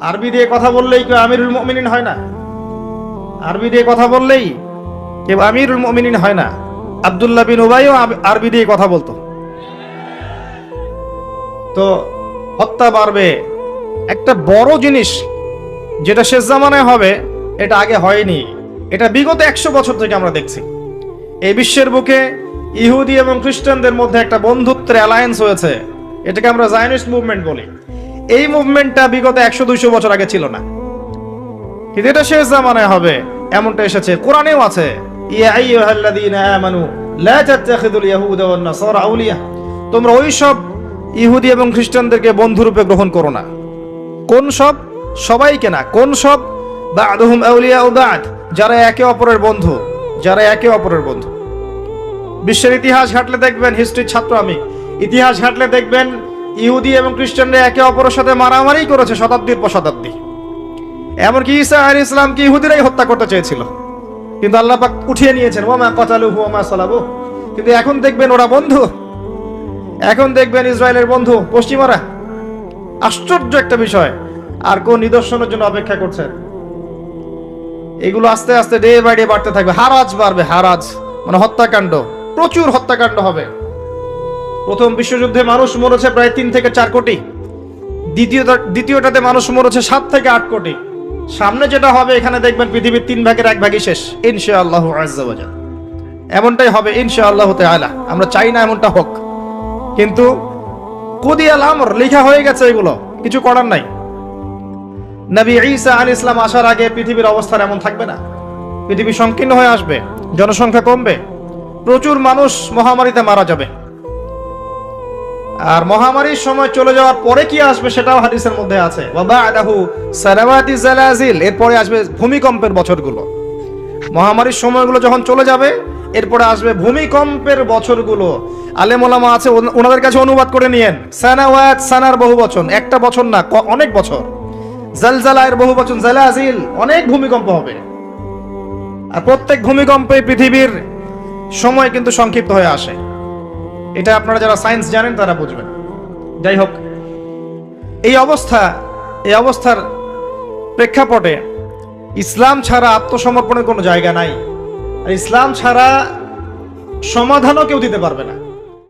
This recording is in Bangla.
আরবি দিয়ে কথা বললেই কেউ আমিরুল মুমিনিন হয় না। আরবি দিয়ে কথা বললেই কেউ আমিরুল মুমিনিন হয় না। আব্দুল্লাহ বিন উবাইও আরবি দিয়ে কথা বলতো। তো হত্যা বাড়বে। একটা বড় জিনিস যেটা শেষ জামানায় হবে, এটা আগে হয়নি। এটা বিগত একশো বছর থেকে আমরা দেখছি। এই বিশ্বের বুকে ইহুদি এবং খ্রিস্টানদের মধ্যে একটা বন্ধুত্বের অ্যালায়েন্স হয়েছে। এটাকে আমরা জায়নিস্ট মুভমেন্ট বলি। এই মুভমেন্টটা বিগত একশো দুইশো বছর আগে ছিল না। কিন্তু এটা শেষ জামানায় হবে, এমনটা এসেছে, কোরআনেও আছে। আউলিয়া। তোমরা ওই সব ইহুদি এবং খ্রিস্টানদেরকে বন্ধুরূপে গ্রহণ করো না। কোন সব? সবাইকে না। কোন সব? বাদহুম আউলিয়া ও বাদ, যারা একে অপরের বন্ধু, যারা একে অপরের বন্ধু। বিশ্বের ইতিহাস ঘাটলে দেখবেন হিস্ট্রির ছাত্র আমি। ইতিহাস ঘাটলে দেখবেন ইহুদি এবং খ্রিস্টানরা একে অপরের সাথে মারামারি করেছে শতাব্দীর পর শতাব্দী। এমনকি ঈসা আলী ইসলামকে ইহুদিরাই হত্যা করতে চেয়েছিল? কিন্তু আল্লাহ পাক উঠিয়ে নিয়েছেন ওমা কতালু ওমা সালাবু। কিন্তু এখন দেখবেন ওরা বন্ধু। এখন দেখবেন ইসরায়েলের বন্ধু, পশ্চিমারা। আশ্চর্য একটা বিষয়, আর কোন নিদর্শনের জন্য অপেক্ষা করছেন এগুলো আস্তে আস্তে ডে বাই ডে বাড়তে থাকবে। হারাজ বাড়বে, হারাজ। মানে হত্যাকাণ্ড। প্রচুর হত্যাকাণ্ড হবে। প্রথম বিশ্বযুদ্ধে মানুষ মরেছে প্রায় তিন থেকে চার কোটি। দ্বিতীয়টা দ্বিতীয়টাতে মানুষ মরেছে সাত থেকে আট কোটি। সামনে যেটা হবে, এখানে দেখবেন পৃথিবীর তিন ভাগের এক ভাগই শেষ। ইনশা আল্লাহ এমনটাই হবে ইনশা আল্লাহ আলা আমরা চাই না এমনটা হোক। কিন্তু কুদিয়াল আমর লেখা হয়ে গেছে এগুলো। কিছু করার নাই। নবী ঈসা আল ইসলাম আসার আগে পৃথিবীর অবস্থা এমন থাকবে না। পৃথিবী সংকীর্ণ হয়ে আসবে, জনসংখ্যা কমবে, প্রচুর মানুষ মহামারীতে মারা যাবে। আর মহামারীর সময় চলে যাওয়ার পরে কি আসবে সেটাও হাদিসের মধ্যে আছে। ওয়াবাদাহু সালাওয়াতি জালাজিল, এরপরে আসবে ভূমিকম্পের বছরগুলো। মহামারীর সময়গুলো যখন চলে যাবে, এরপরে আসবে ভূমিকম্পের বছরগুলো। আলেমোলামা আছে ওনাদের কাছে অনুবাদ করে নিয়েন। সানাওয়াত সানার বহু বচন, একটা বছর না অনেক বছর। জালজালায়ের বহু বচন, জালাজিল, অনেক ভূমিকম্প হবে। আর প্রত্যেক ভূমিকম্পে পৃথিবীর সময় কিন্তু সংক্ষিপ্ত হয়ে আসে। এটা আপনারা যারা সায়েন্স জানেন তারা বুঝবেন। যাই হোক, এই অবস্থা, এই অবস্থার প্রেক্ষাপটে ইসলাম ছাড়া আত্মসমর্পণের কোনো জায়গা নাই। আর ইসলাম ছাড়া সমাধানও কেউ দিতে পারবে না।